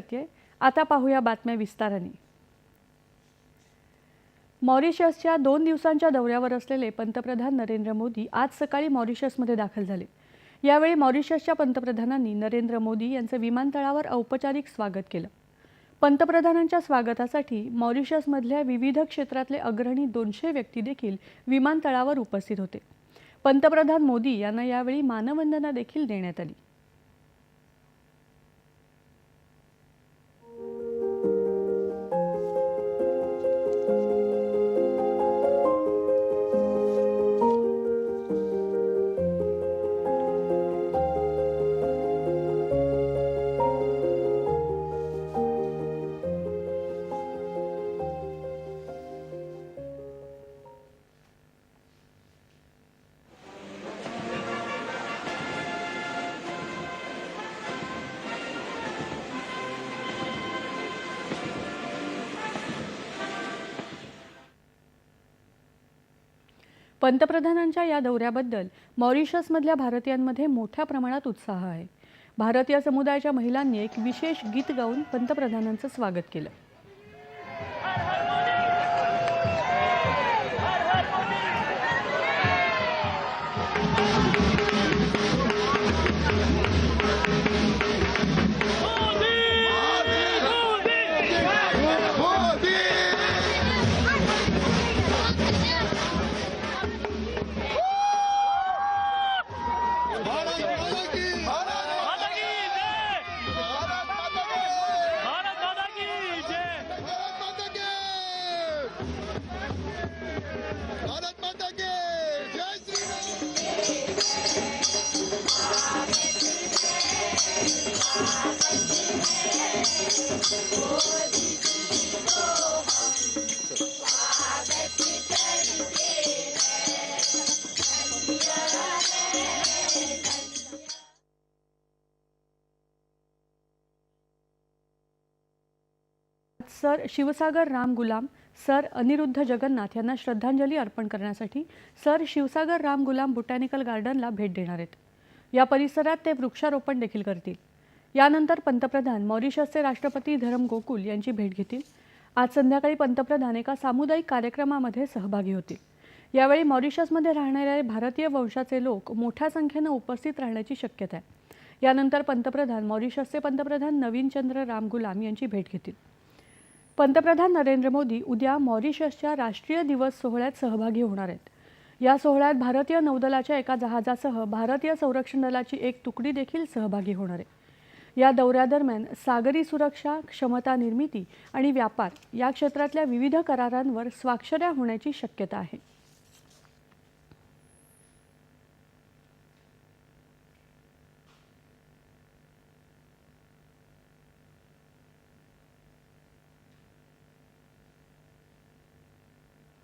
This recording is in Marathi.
करते आता पाहूया बातम्या विस्ताराने. मॉरिशसच्या दोन दिवसांच्या दौऱ्यावर असलेले पंतप्रधान नरेंद्र मोदी आज सकाळी मॉरिशसमध्ये दाखल झाले. यावेळी मॉरिशसच्या पंतप्रधानांनी नरेंद्र मोदी यांचं विमानतळावर औपचारिक स्वागत केलं. पंतप्रधानांच्या स्वागतासाठी मॉरिशसमधल्या विविध क्षेत्रातले अग्रणी दोनशे व्यक्ती देखील विमानतळावर उपस्थित होते. पंतप्रधान मोदी यांना यावेळी मानवंदना देखील देण्यात आली. पंतप्रधानांच्या या दौऱ्याबद्दल मॉरिशसमधल्या भारतीयांमध्ये मोठ्या प्रमाणात उत्साह आहे. भारतीय समुदायाच्या महिलांनी एक विशेष गीत गाऊन पंतप्रधानांचं स्वागत केलं. Oh sir Seewoosagur Ramgoolam sir Anerood Jugnauth यांना श्रद्धांजली अर्पण करण्यासाठी sir Seewoosagur Ramgoolam botanical गार्डनला भेट देणार आहेत. या परिसरात ते वृक्षारोपण देखील करतील. यानंतर पंतप्रधान मॉरिशसचे राष्ट्रपती धरम गोकुल यांची भेट घेतील. आज संध्याकाळी पंतप्रधान एका सामुदायिक कार्यक्रमामध्ये सहभागी होतील. यावेळी मॉरिशसमध्ये राहणाऱ्या भारतीय वंशाचे लोक मोठ्या संख्येनं उपस्थित राहण्याची शक्यता आहे. यानंतर पंतप्रधान मॉरिशसचे पंतप्रधान नवीन चंद्र राम गुलाम यांची भेट घेतील. पंतप्रधान नरेंद्र मोदी उद्या मॉरिशसच्या राष्ट्रीय दिवस सोहळ्यात सहभागी होणार आहेत. या सोहळ्यात भारतीय नौदलाच्या एका जहाजासह भारतीय संरक्षण दलाची एक तुकडी देखील सहभागी होणार आहे. या दौऱ्यादरम्यान सागरी सुरक्षा क्षमता निर्मिती आणि व्यापार या क्षेत्रातल्या विविध करारांवर स्वाक्षऱ्या होण्याची शक्यता आहे.